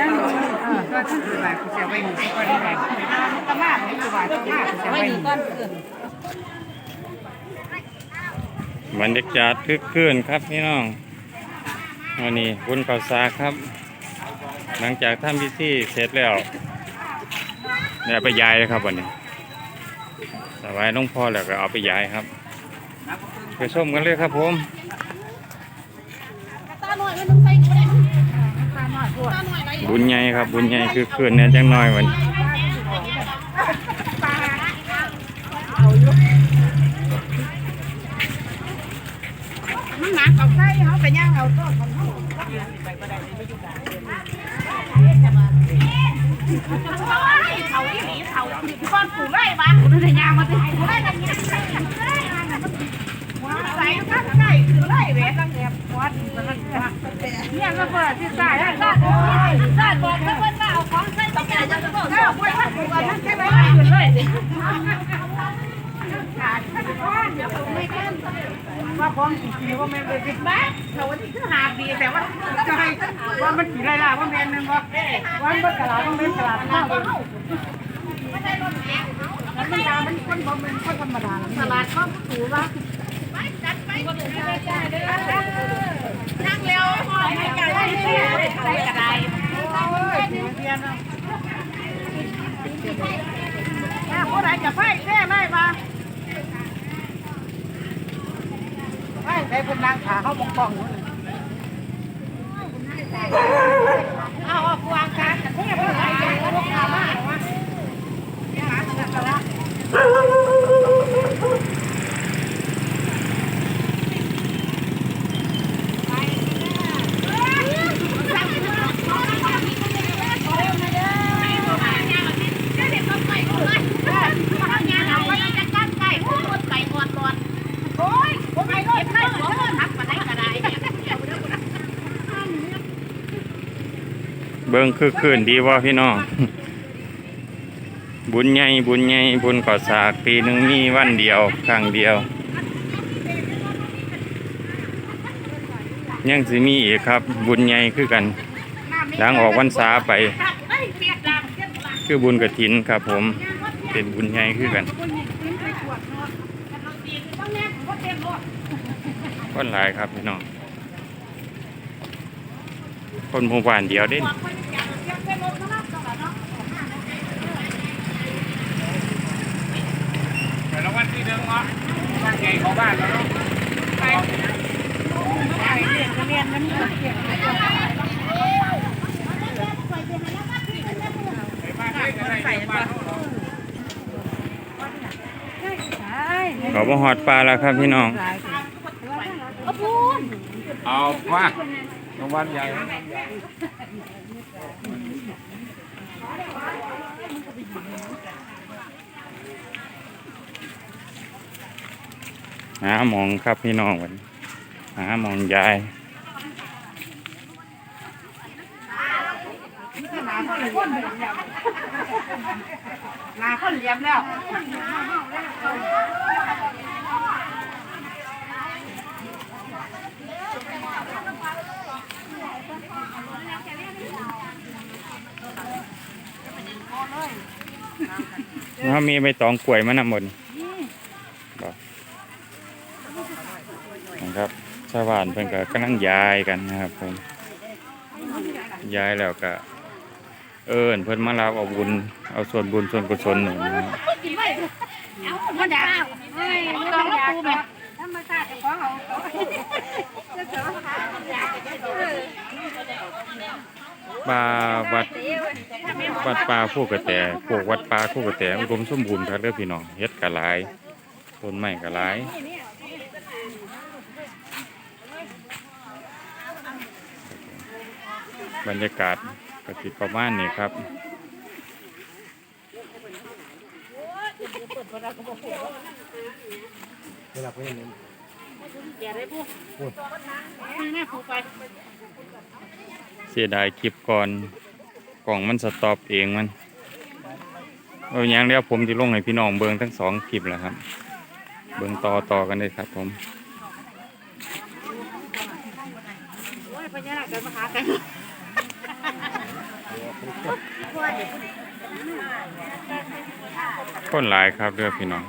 ยังอยู่เออก็คือว่ากูจะไว้หนูก็ได้แบบตะมากนี่คือว่าตะมากกูจะไว้หนูบรรยากาศคึกคืนครับพี่น้องวันนี้บุญเก่าวสาครับ หลังจากทำพิธีเสร็จแล้วเนี่ยไปย้ายเลยครับวันนี้สบายหลวงพ่อแล้วก็เอาไปย้ายครับ ไปชมกันเลยครับผม บุญใหญ่ครับ บุญใหญ่คือคืนเนี่ยจังน้อยวันมันหนักเอาใส่เขาไปย่างเอาต้นของเขาไปก็ได้ไม่ยุ่งกันเขาอีหลีเขาก้อนปูไล่บ้านกูได้ยางมาสิกูได้กันยังใส่กันได้ใส่ข้างใส่คือไล่เวทังแต่วัด เนี่ยก็เปิดที่ใส่ได้ก็ได้บอกเพิ่นว่าเอาของใส่ต้องการจะบอกถ้าเอาไปวัดกูก็ทั้งใส่ไว้ขึ้นเลยสิขาดเดี๋ยวผมไม่ขึ้นว่าของกี่ปีว่าแม่นเลยสิบ้าเขาวันที่คือหาดีแต่ว่าจะให้ว่ามันกี่ไรล่ะว่าแม่นนึงว่าว่ามันกระลาต้องเป็นกระลาข้าวมันมันดามันคนบ่เป็นคนธรรมดาตลาดก็ถูว่านั่งเร็วพ่อให้กันได้ ใส่กระไดเรียนนะผู้ใดจะไฟแท้ไม่มาไฟใส่คนนางขาเขาบงกององเอาออกวางกันแต่เพื่ผู้ใดจะลูกค้ามากว่า เบิ่งคือคืนดีว่าพี่น้อง บุญใหญ่บุญใหญ่บุญก่อสากปีหนึ่งมีวันเดียวครั้งเดียว ยังสิมีอีกครับ บุญใหญ่คือกัน หลังออกวันษาไป คือบุญกระถินครับผม เป็นบุญใหญ่คือกันคนหลายครับพี่น้อง คนหมู่บ้านเดียวเด้แต่ละวันที่หนึ่งเนาะบ้านใหญ่ของบ้านแล้วเนาะไปเรียนเรียนมันเขียนไปบ้านใหญ่ก็ได้เดี๋ยวบ้านเขาเขาบ่หอดปลาแล้วครับพี่น้อง เอาว่าโรางพยาบาลใหญ่หามองครับพี่น้องวันหามองยายนาคนเลี้ยมแล้ว ถ้ามีใบตองกล้วยมานำหมดบอกนะครับ ชาวบ้านเพิ่นก็กำลังย้ายกันนะครับผมย้ายแล้วก็ เอิ้นเพิ่นมารับเอาบุญ เอาส่วนบุญส่วนกุศลหนึ่งนะครับมันดาเฮ้ยตองมาปูแบบธรรมชาติของเขา ป่าวัดวัดป่าผู้กระแตพวกวัดป่าผู้กระแตอุดมสมบูรณ์ครับเด้อพี่น้องเฮ็ดกะหลายต้นไม้กะหลายบรรยากาศก็สิประมาณนี้ครับแม่ปูไป เสียดายคลิปก่อนกล่องมันสต็อปเองมันเอาอย่างเดียวผมจะลงให้พี่น้องเบิงทั้งสองคลิปแหละครับ เบิงต่อต่อกันเลยครับผมคนหลายครับเด้อพี่น้อง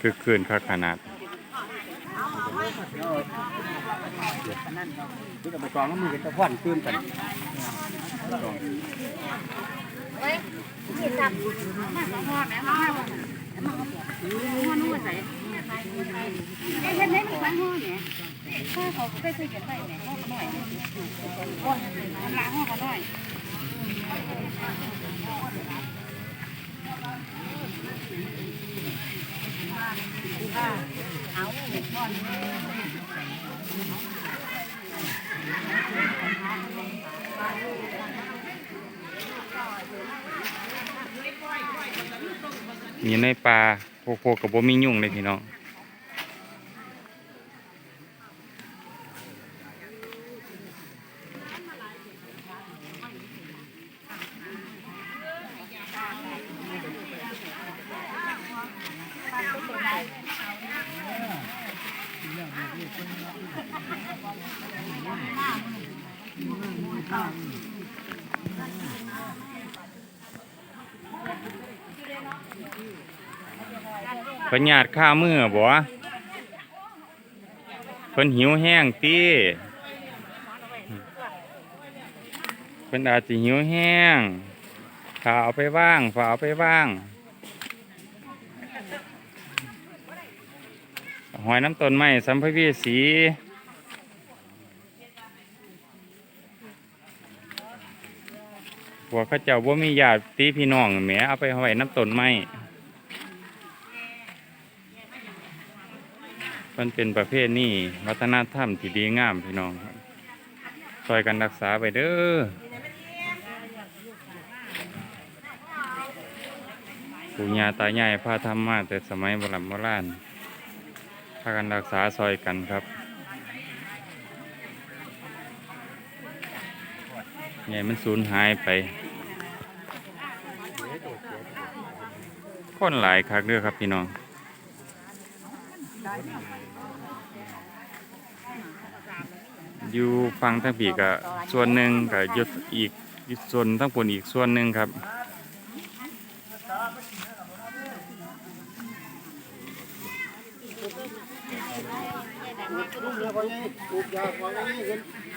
คือคืนคักขนาด ที่จะไปกองน้ำมือกันตะวันตื่นกันไอ้เฮ็ดได้มีบ้านห้อเนี่ยข้าเขาเคยเคยเก็บไว้เนี่ยห้อหน่อยโอ้ยละห้อก็น้อย มีในป่าโคโคกับบ่มียุ่งเลยพี่น้อง พิ่นญาติข้ามือบ่เพิ่นหิวแห้งติเพิ่นอาจสิหิวแห้งฝาเอาไปว่างฝาเอาไปว่าง หอยน้ำต้นไม้สัมภเวสี พวกเขาเจ้าบ่มีญาติพี่น้องแหมเอาไปไว้น้ำต้นไม้มันเป็นประเภทนี้วัฒนธรรมที่ดีงามพี่น้องครับช่วยกันรักษาไปเด้อปู่ย่าตายายพาทำมาแต่สมัยโบราณโบราณพากันรักษาซอยกันครับ ใหญ่มันสูญหายไปคนหลายคักเด้อครับพี่น้องอยู่ฟังทั้งปีก็ส่วนหนึ่งก็ยุดอีกส่วนทั้งปนอีกส่วนหนึ่งครับครับญา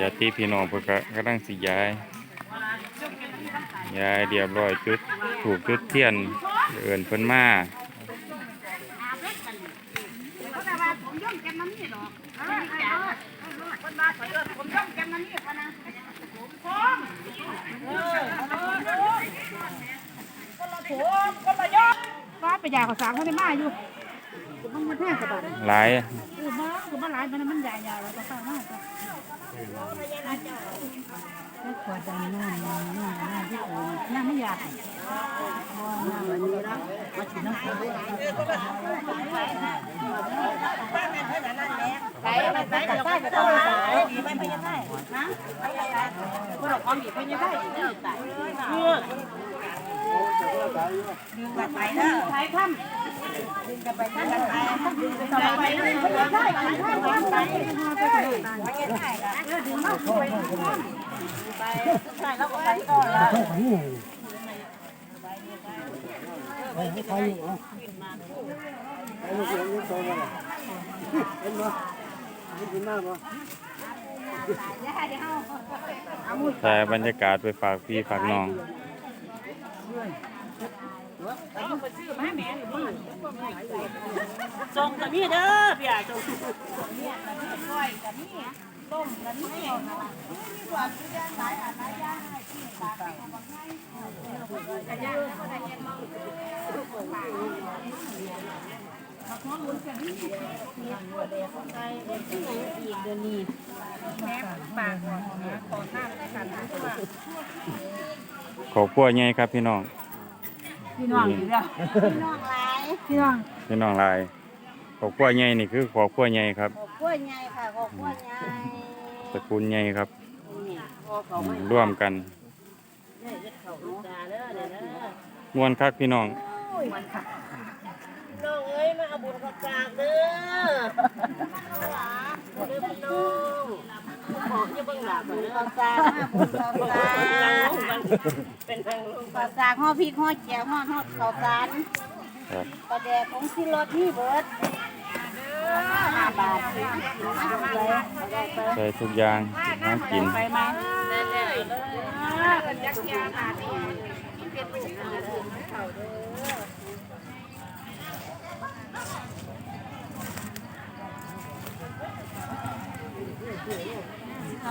ยาตีพี่น้องเพิ่นก็กำลังสิย้ายย้ายเรียบร้อยจุดถูกจุดเทียนเอิ้นเพิ่นมาเขาแต่ว่าผม ย่อมแกมน้ำนี่หรอกเออเออคนมาขอเอิ้นผมย่อมแกมน้ำนี่พะนะผมพร้อมเออเออเออคนละผมคนละย่อมว่าไปยาขอสามเขาได้มาอยู่มันมันแพงกระบาดหลายเออมาคือมาหลายมันมันใหญ่ใหญ่แล้วก็เข้ามากจ้ะไม่ขวดดังนั่นนั่นนั่นนั่นที่โอ้ยนั่นไม่อยากวันนี้แล้วมาถึงน้ำฝนไปไปไปเดี๋ยวไปต่อดีไปไปยังไงนะพวกเราความดีไปยังไงเนี่ยตายเนี่ยดึงไปเด้อไปค่ำดึงกันไปค่ำไปดึงไปไปเลยไปได้ไปได้ไปไปไปไปได้เออดึงมาไปไปใช่แล้วก็ไปก่อนละแต่บรรยากาศไปฝากพี่ฝากน้อง ส่งกับนี่เด้อพี่อาจงเนี่ยกับนี่ก้อยกับนี่ต้มกับนี่มีกว่าที่ได้หลายอันหลายอย่างให้ที่ปากให้บักให้กระยาก็ได้เย็นมากมาขอลุ้นกันนี่เนี่ยหัวเดียวใจเด็กที่ไหนอีกเดือนนี้แม่ปากหัวขอน้ำได้กันนะว่าขอบคุณใหญ่ครับพี่น้อง พี่น้องอยู่แล้วพี่น้องหลายพี่น้องพี่น้องหลายขอบคุณใหญ่นี่คือขอบคุณใหญ่ครับขอบคุณใหญ่ค่ะขอบคุณใหญ่ตระกูลใหญ่ครับใร่วมกันมวนคักพี่น้องน้องเอ้ยมาเอาบุญกับกากเด้อเด้อพี่น้อง ขอจะเบิ่งหลับเด้อกับกากบุญกับกากเป็นทางลงปลาสากห่อพริกห่อแก้วห่อทอดข้าวสารปลาแดกของสิรสนี่เบิดห้าบาทเลยไปใส่ทุกอย่างน่ากินไปไหมเลยเป็นยั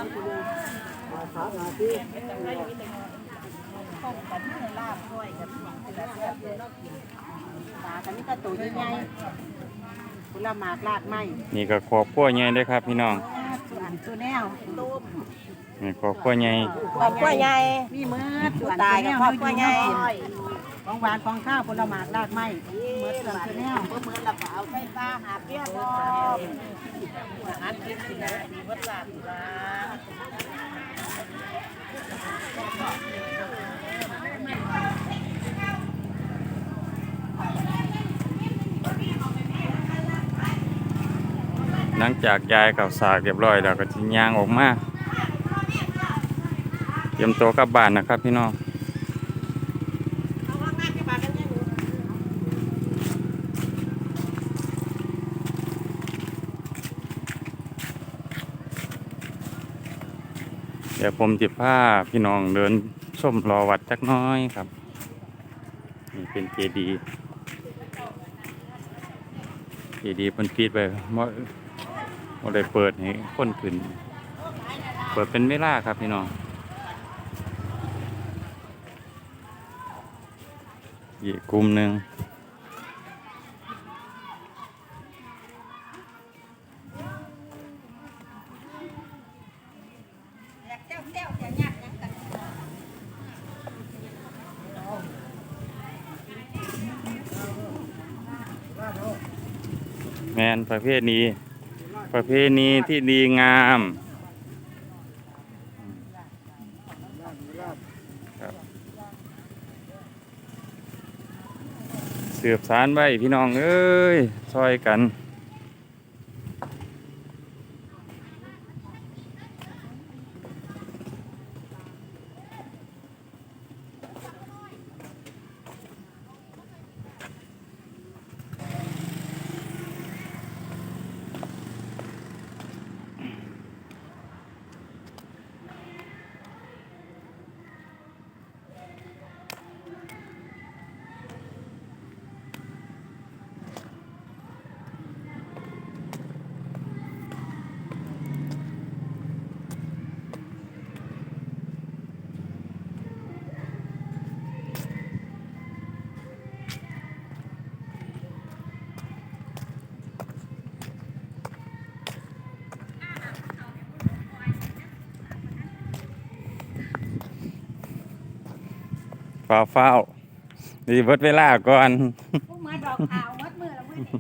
กษ์ยาค่ะนี่ต้มกันให้ลาบด้วยกันแต่แซ่บเลยเนาะกินปลากันนี่ก็ตัวใหญ่ๆผลหมากลากไม้นี่ก็ขอบครัวใหญ่เด้อครับพี่น้อง ส่วนตัวแนวต้มนี่ขอบครัวใหญ่ ครอบครัวใหญ่ มีมือผู้ตายกับครอบครัวใหญ่ ของหวานของข้าวผลหมากลากไม้เมือส่วนตัวแนวเมื่อเมื่อเราก็เอาไส้ปลาหาเปี้ยพอมอาหารกินนได้ดีวัดลาบลาหลังจากยายกับสากเรียบร้อยแล้วก็สิย่างออกมาเตรียมตัวกลับบ้านนะครับพี่น้อง เอาว่าง่ายไปปลากันเนี่ยหนู เดี๋ยวผมจิพาพี่น้องเดินชมรอวัดจักน้อยครับ นี่เป็นเจดีย์เจดีย์เพิ่นปิดไปบ่บ่อได้เปิดให้คนขึ้น เปิดเป็นเวลาครับพี่น้องอีกกลุ่มหนึ่ง แมนประเภทนี้ ประเภทนี้ที่ดีงามเสืบสารไว้พี่น้องเอ้ยซอยกัน ฟ้าวฟ้าวดีเบิดเวลาก่อนพวกมาดอกขาวมัดมือแล้วมือนี่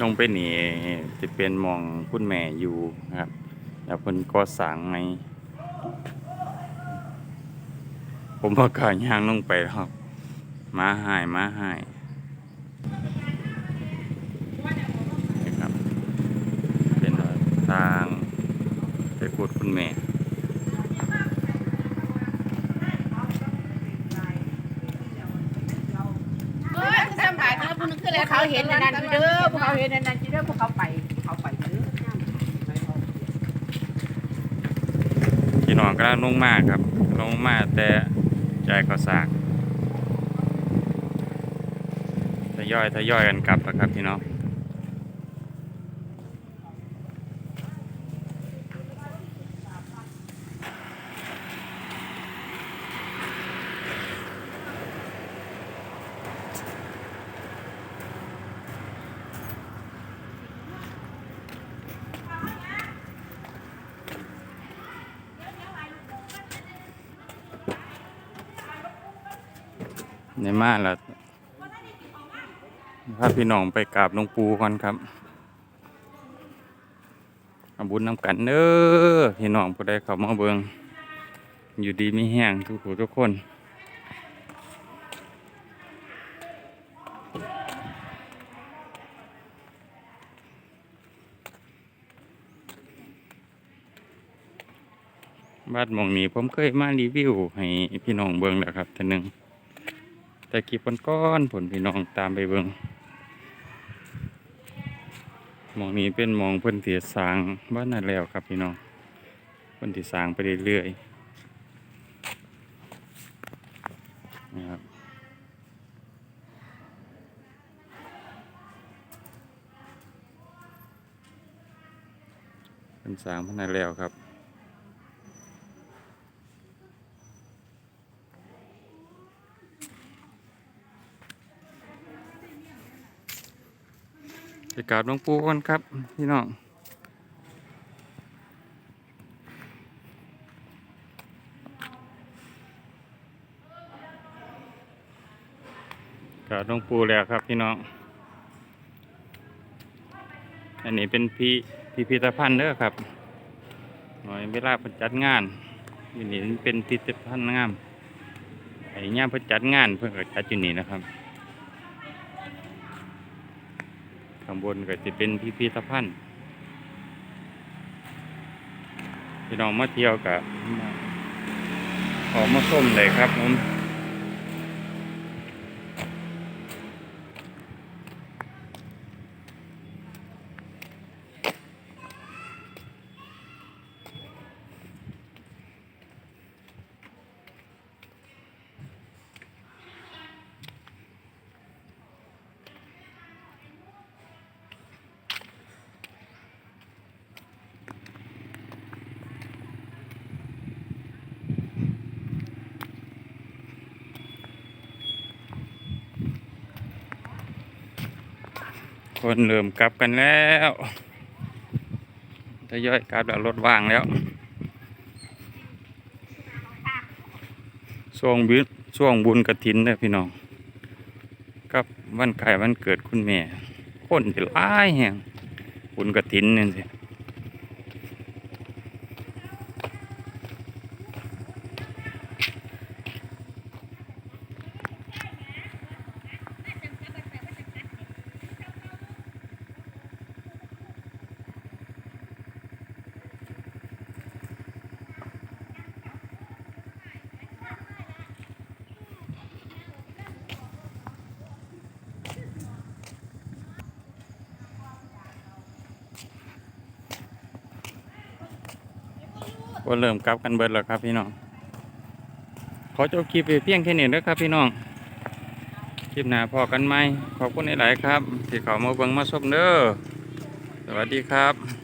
ลงไปนี่จะเป็นหมองคุณแม่อยู่ครับ แล้วเพิ่นก็สั่งไง ผมบ่กล้าย่างลงไปหรอกมาหายมาหายนี่ครับ เป็นทางไปพูดคุณแม่เอ้ยสบายเด้อพวกนึงคือแล้วเขาเห็นอันนั่นอยู่เด้อพวกเขาเห็นอันนันอยู่เด้อพวกเขาไปพวกเขาไปเด้อพี่น้องกำลังลงมากครับ ลงมาแต่ ใจก็สากทยอยทยอยกันกลับนะครับพี่น้อง ในมาแล้วพาพี่น้องไปกราบหลวงปู่ก่อนครับอาบุญนำกันเด้อพี่น้องผู้ใดเข้ามาเบิงอยู่ดีมีแห้งทุกผู้ทุกคนบ้านมองนี้ผมเคยมารีวิวให้พี่น้องเบิงแล้วครับทีหนึ่ง แต่คลิปก้อนผลพี่น้องตามไปเบิ่งมองนี้เป็นมองเพิ่นที่สางบ้านนั่นแล้วครับพี่น้องเพิ่นที่สางไปเรื่อยๆนะครับเพิ่นสางบ้านนั่นแล้วครับ ไปกราบหลวงปู่ก่อนครับพี่น้องกราบหลวงปู่แล้วครับพี่น้อง อันนี้เป็นพิพิพิธภัณฑ์เด้อครับหน่อยเวลาพิ่นจัดงานอยู่นี่เป็นพิพิธภัณฑ์งามไอ้ย่ามเพิ่นจัดงานเพิ่นก็จัดอยู่นี่นะครับ ข้างบนก็จะเป็นพิพิธภัณฑ์พี่น้องมาเที่ยวกับออกมาส้มเลยครับผม คนเริ่มกลับกันแล้วทยอยกลับแล้วรถว่างแล้วช่วงบุญช่วงบุญกระถินนะพี่น้องกับวันไก่วันเกิดคุณแม่ คนจะร้ายแห่งบุญกระถินนี่สิ ก็เริ่มกลับกันเบิดแล้วครับพี่น้อง ขอจบคลิปเพียงแค่นี้นะครับพี่น้อง คลิปหน้าพอกันไหมขอบคุณหลายๆครับ ที่เขามาเบิ่งมาชมเด้อ สวัสดีครับ